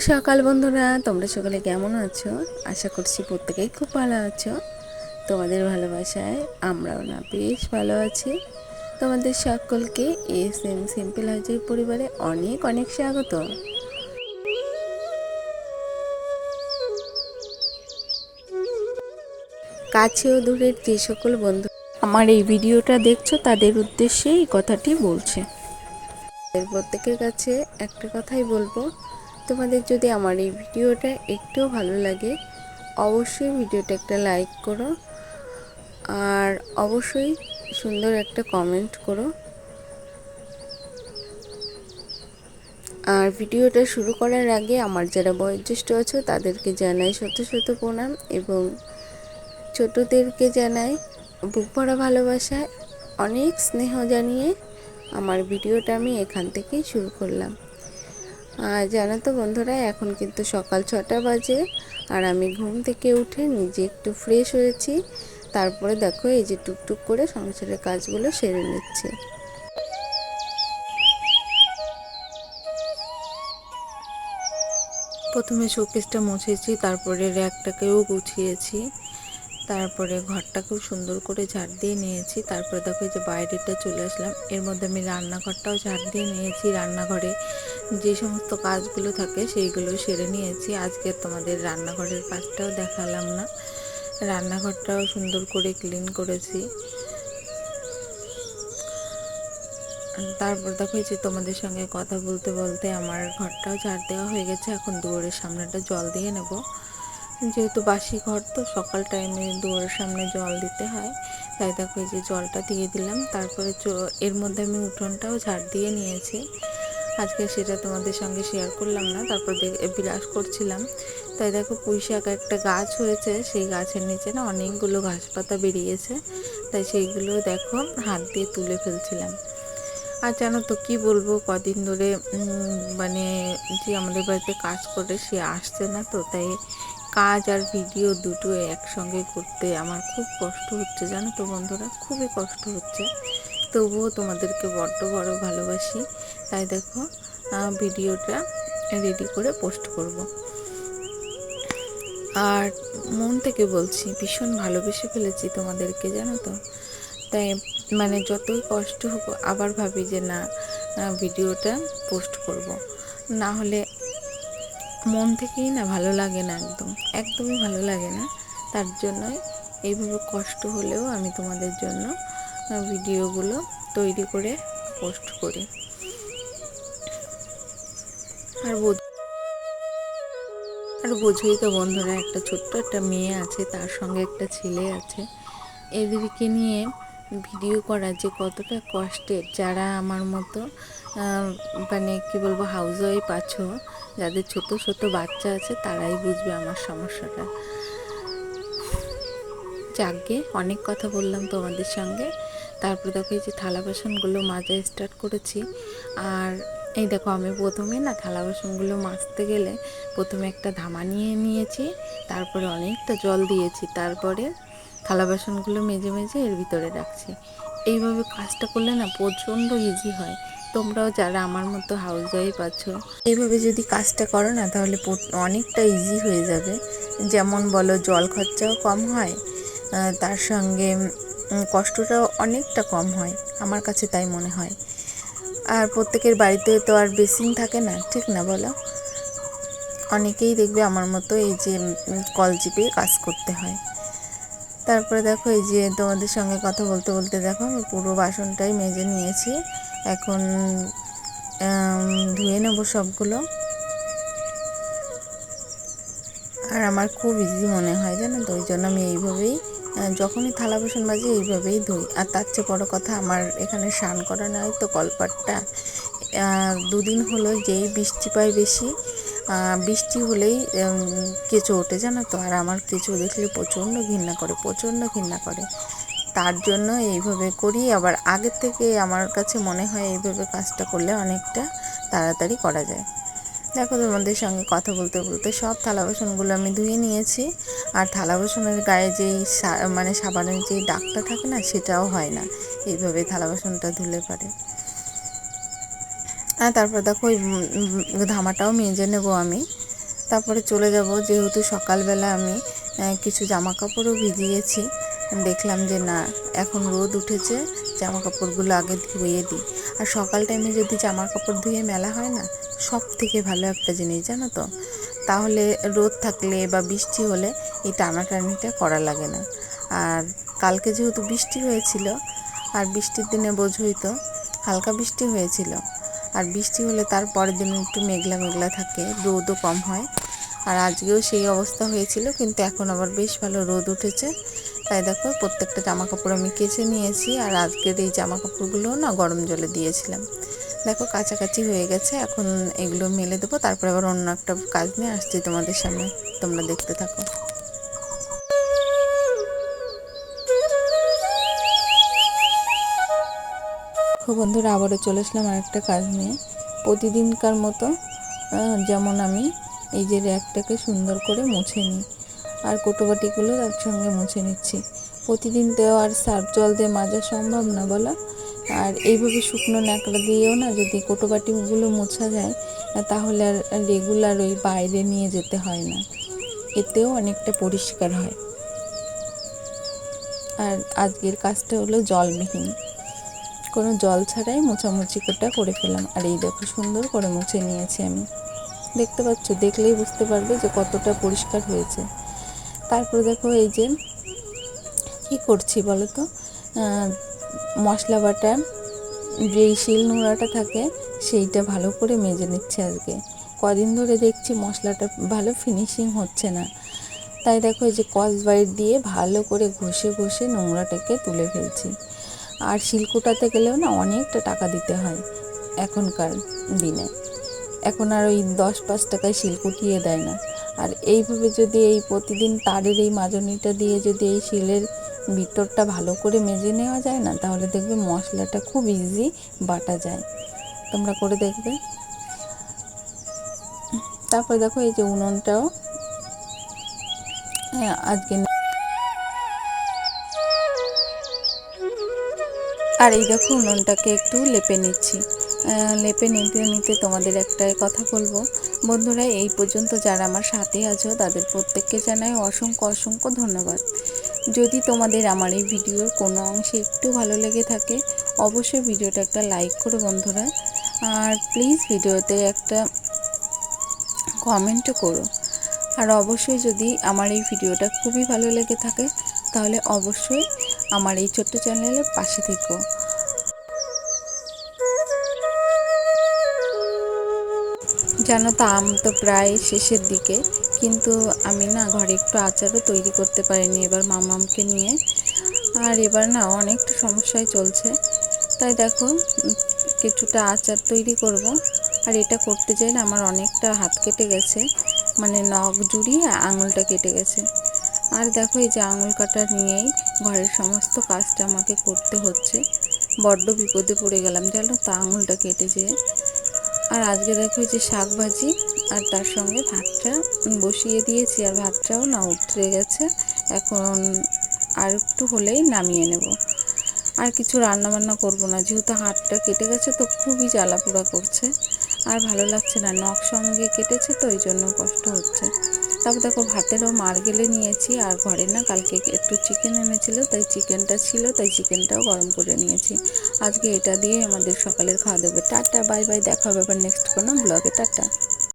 সকাল বন্ধুরা, তোমরা সকালে কেমন আছো? আশা করছি প্রত্যেকেই খুব ভালো আছো। তোমাদের ভালোবাসায় আমরাও না, বেশ ভালো আছি। তোমাদের সকলকে এস এম সিম্পল হাজির পরিবারে অনেক অনেক স্বাগত। কাছে ও দূরের যে সকল বন্ধু আমার এই ভিডিওটা দেখছ, তাদের উদ্দেশ্যে এই কথাটি বলছে। প্রত্যেকের কাছে একটা কথাই বলব তোমাদের যদি আমার এই ভিডিওটা একটুও ভালো লাগে, অবশ্যই ভিডিওটা একটা লাইক করো। আর অবশ্যই সুন্দর একটা কমেন্ট করো। আর ভিডিওটা শুরু করার আগে আমার যারা বয়োজ্যেষ্ঠ আছো, তাদেরকে জানাই শত শত প্রণাম এবং ছোটদেরকে জানাই বুক ভরা ভালোবাসায় অনেক স্নেহ জানিয়ে আমার ভিডিওটা আমি এখান থেকেই শুরু করলাম। আর জানো তো বন্ধুরা, এখন কিন্তু সকাল ছটা বাজে আর আমি ঘুম থেকে উঠে নিজে একটু ফ্রেশ হয়েছি। তারপরে দেখো এই যে টুকটুক করে সংসারের কাজগুলো সেরে নিচ্ছে। প্রথমে শোকেসটা মুছেছি, তারপরে র্যাকটাকেও গুছিয়েছি। তারপরে ঘরটাকেও সুন্দর করে ঝাড় দিয়ে নিয়েছি। তারপরে দেখো যে বাইরেটা চলে আসলাম। এর মধ্যে আমি রান্নাঘরটাও ঝাড় দিয়ে নিয়েছি রান্নাঘরে। যে সমস্ত কাজগুলো থাকে সেইগুলো সেরে নিয়েছি। আজকে তোমাদের রান্নাঘরের কাজটাও দেখালাম না। রান্নাঘরটাও সুন্দর করে ক্লিন করেছি। তারপর দেখো যে তোমাদের সঙ্গে কথা বলতে বলতে আমার ঘরটাও ঝাড় দেওয়া হয়ে গেছে। এখন দুয়ারের সামনেটা জল দিয়ে নেব। যেহেতু বাসি ঘর, তো সকাল টাইমে দুয়ারের সামনে জল দিতে হয়। তাই দেখো যে জলটা দিয়ে দিলাম। তারপরে এর মধ্যে আমি উঠোনটাও ঝাড় দিয়ে নিয়েছি। আজকে সেটা তোমাদের সঙ্গে শেয়ার করলাম না, তারপর বিলাস করছিলাম। তাই দেখো পুঁই শাক একটা গাছ হয়েছে, সেই গাছের নিচে না অনেকগুলো ঘাস পাতা বেরিয়েছে, তাই সেইগুলো দেখো হাত দিয়ে তুলে ফেলছিলাম। আর জানো তো কী বলব, কদিন ধরে মানে যে আমাদের বাড়িতে কাজ করে সে আসছে না তো, তাই কাজ আর ভিডিও দুটো একসঙ্গে করতে আমার খুব কষ্ট হচ্ছে, জানো তো বন্ধুরা, খুবই কষ্ট হচ্ছে। তবুও তোমাদেরকে বড্ড বড় ভালোবাসি। তাই দেখো ভিডিওটা রেডি করে পোস্ট করব। আর মন থেকে বলছি, ভীষণ ভালোবেসে ফেলেছি তোমাদেরকে, জানো তো তাই মানে যতই কষ্ট হোক, আবার ভাবি যে না ভিডিওটা পোস্ট করব। না হলে মন থেকেই না ভালো লাগে না একদম, একদমই ভালো লাগে না তার জন্যই এইভাবে কষ্ট হলেও আমি তোমাদের জন্য ভিডিওগুলো তৈরি করে পোস্ট করি আর আর বোঝোই তো বন্ধুরা, একটা ছোট্ট একটা মেয়ে আছে, তার সঙ্গে একটা ছেলে আছে। এদেরকে নিয়ে ভিডিও করা যে কতটা কষ্টের, যারা আমার মতো মানে কী বলব হাউস ওয়াইফ আছো, যাদের ছোট ছোট বাচ্চা আছে, তারাই বুঝবে আমার সমস্যাটা। যাকে অনেক কথা বললাম তোমাদের সঙ্গে। তারপর দেখো এই যে থালা বাসনগুলো মাজা স্টার্ট করেছি। আর এই দেখো, আমি প্রথমে না থালা বাসনগুলো মাজতে গেলে প্রথমে একটা ধামা নিয়ে নিয়েছি, তারপরে অনেকটা জল দিয়েছি, তারপরে থালা বাসনগুলো মেজে মেজে এর ভিতরে রাখছি। এইভাবে কাজটা করলে না প্রচণ্ড ইজি হয়। তোমরাও যারা আমার মতো হাউস ওয়াইফ আছো, এইভাবে যদি কাজটা করো না, তাহলে অনেকটা ইজি হয়ে যাবে। যেমন বলো, জল খরচাও কম হয় তার সঙ্গে কষ্টটাও অনেকটা কম হয়। আমার কাছে তাই মনে হয়। আর প্রত্যেকের বাড়িতে তো আর বেসিন থাকে না, ঠিক না বলো? অনেকেই দেখবে আমার মতো এই যে কল চিপে কাজ করতে হয়। তারপরে দেখো এই যে তোমাদের সঙ্গে কথা বলতে বলতে দেখো আমি পুরো বাসনটাই মেজে নিয়েছি। এখন ধুয়ে নেব সবগুলো। আর আমার খুব ইজি মনে হয় জানো তো, ওই জন্য আমি এইভাবেই যখনই থালা বাসন বাজে এইভাবেই ধুই। আর তার চেয়ে বড়ো কথা আমার এখানে স্নান করা নয় তো কলপাটটা। দুদিন হলো যেই বৃষ্টি পায় বেশি বৃষ্টি হলেই কেঁচো ওঠে জানো তো। আর আমার কেঁচো দেখলে প্রচণ্ড ঘৃণা করে, প্রচণ্ড ঘৃণা করে। তার জন্য এইভাবে করি। আবার আগের থেকে আমার কাছে মনে হয় এইভাবে কাজটা করলে অনেকটা তাড়াতাড়ি করা যায়। দেখো তোমাদের সঙ্গে কথা বলতে বলতে সব থালা বাসনগুলো আমি ধুয়ে নিয়েছি। আর থালা বাসনের গায়ে যেই মানে সাবানের যেই ডাকটা থাকে না, সেটাও হয় না। এইভাবে থালা বাসনটা ধুলে পারে। আর তারপর দেখো ওই ধামাটাও মেজে নেব আমি। তারপরে চলে যাব, যেহেতু সকালবেলা আমি কিছু জামা কাপড়ও ভিজিয়েছি, দেখলাম যে না, এখন রোদ উঠেছে জামা কাপড়গুলো আগে ধুয়ে দিই। আর সকাল টাইমে যদি জামা কাপড় ধুয়ে মেলা হয় না সব থেকে ভালো একটা জিনিস, জানো তো? তাহলে রোদ থাকলে বা বৃষ্টি হলে এই টানাটানিটা করা লাগে না। আর কালকে যেহেতু বৃষ্টি হয়েছিল, আর বৃষ্টির দিনে বোঝই তো হালকা বৃষ্টি হয়েছিল। আর বৃষ্টি হলে তার পরের দিন একটু মেঘলা মেঘলা থাকে, রোদও কম হয়। আর আজকেও সেই অবস্থা হয়েছিল, কিন্তু এখন আবার বেশ ভালো রোদ উঠেছে। তাই দেখো, প্রত্যেকটা জামা কাপড় আমি কেচে নিয়েছি, আর আজকের এই জামা কাপড়গুলোও না গরম জলে দিয়েছিলাম। দেখো, কাছাকাছি হয়ে গেছে। এখন এগুলো মেলে দেবো, তারপরে আবার অন্য একটা কাজ নিয়ে আসছি তোমাদের সামনে। তোমরা দেখতে থাকো। বন্ধুরা, আবারও চলে আসলাম আরেকটা কাজ নিয়ে। প্রতিদিনকার মতো যেমন আমি এই যে র্যাকটাকে সুন্দর করে মুছে নিই, আর কোটোবাটিগুলো একসঙ্গে মুছে নিচ্ছি। প্রতিদিন তো আর সার্ফ জল দিয়ে মাজা সম্ভব না বলো। আর এইভাবে শুকনো ন্যাকড়া দিয়েও না যদি কোটোবাটিগুলো মোছা যায়, তাহলে আর রেগুলার ওই বাইরে নিয়ে যেতে হয় না। এতেও অনেকটা পরিষ্কার হয়। আর আজকের কাজটা হলো জলবিহীন। কোনো জল ছাড়াই মোছামুছি কোটা করে ফেলাম। আর এই দেখো সুন্দর করে মুছে নিয়েছি আমি। দেখতে পাচ্ছ? দেখলেই বুঝতে পারবে যে কতটা পরিষ্কার হয়েছে। তারপর দেখো এই যে কি করছি বলো তো? মশলা বাটা যেই শিল নোড়াটা থাকে, সেইটা ভালো করে মেজে নিচ্ছে আজকে। কদিন ধরে দেখছি মশলাটা ভালো ফিনিশিং হচ্ছে না। তাই দেখো যে কসবাইট দিয়ে ভালো করে ঘষে ঘষে নোংরাটাকে তুলে ফেলছি। আর শিলকুটাতে গেলেও না অনেকটা টাকা দিতে হয় এখনকার দিনে। এখন আর ওই দশ পাঁচ টাকায় শিলকুটিয়ে দেয় না। আর এইভাবে যদি এই প্রতিদিন তারের এই মাজনিটা দিয়ে যদি এই শিলের ভিতরটা ভালো করে মেজে নেওয়া যায় না তাহলে দেখবে মশলাটা খুব ইজি বাটা যায়। তোমরা করে দেখবে। তারপরে দেখো এই যে উনুনটাও হ্যাঁ, আজকে আর এই দেখো উনুনটাকে একটু লেপে নিচ্ছি। লেপে নিতে নিতে তোমাদের একটাই কথা বলব। বন্ধুরা এই পর্যন্ত যারা আমার সাথে আছো তাদের প্রত্যেককে জানাই অসংখ্য অসংখ্য ধন্যবাদ। যদি তোমাদের আমার এই ভিডিওর কোনো অংশে একটু ভালো লেগে থাকে, অবশ্যই ভিডিওটা একটা লাইক করো বন্ধুরা। আর প্লিজ ভিডিওতে একটা কমেন্টও করো। আর অবশ্যই যদি আমার এই ভিডিওটা খুবই ভালো লেগে থাকে, তাহলে অবশ্যই আমার এই ছোট্ট চ্যানেলের পাশে থেকো। জানো তো, আম তো প্রায় শেষের দিকে। কিন্তু আমি না ঘরে একটু আচারও তৈরি করতে পারিনি এবার মামামকে নিয়ে। আর এবার না অনেকটা সমস্যায় চলছে। তাই দেখো কিছুটা আচার তৈরি করব। আর এটা করতে যাই না আমার অনেকটা হাত কেটে গেছে। মানে নখ জুড়িয়ে আঙুলটা কেটে গেছে। আর দেখো এই যে আঙুল কাটা নিয়েই ঘরের সমস্ত কাজটা আমাকে করতে হচ্ছে। বড্ড বিপদে পড়ে গেলাম, জানো তা, আঙুলটা কেটে যেয়ে। আর আজকে দেখো যে শাক ভাজি আর তার সঙ্গে ভাতটা বসিয়ে দিয়েছি আর ভাতটাও না উতরে গেছে। এখন আর একটু হলেই নামিয়ে নেব। আর কিছু রান্না বান্না করব না, যেহেতু হাতটা কেটে গেছে তো খুবই জ্বালাপোড়া করছে। আর ভালো লাগছে না, নখ সঙ্গে কেটেছে তো ওই জন্য কষ্ট হচ্ছে। তারপর দেখো ভাতেরও মার গেলে নিয়েছি, আর ঘরে না কালকে একটু চিকেন এনেছিল, তাই চিকেনটা ছিল, তাই চিকেনটাও গরম করে নিয়েছি। আজকে এটা দিয়ে আমাদের সকালের খাওয়া দাওয়া টাটা বাই বাই দেখা হবে আবার নেক্সট কোনো ব্লগে টাটা।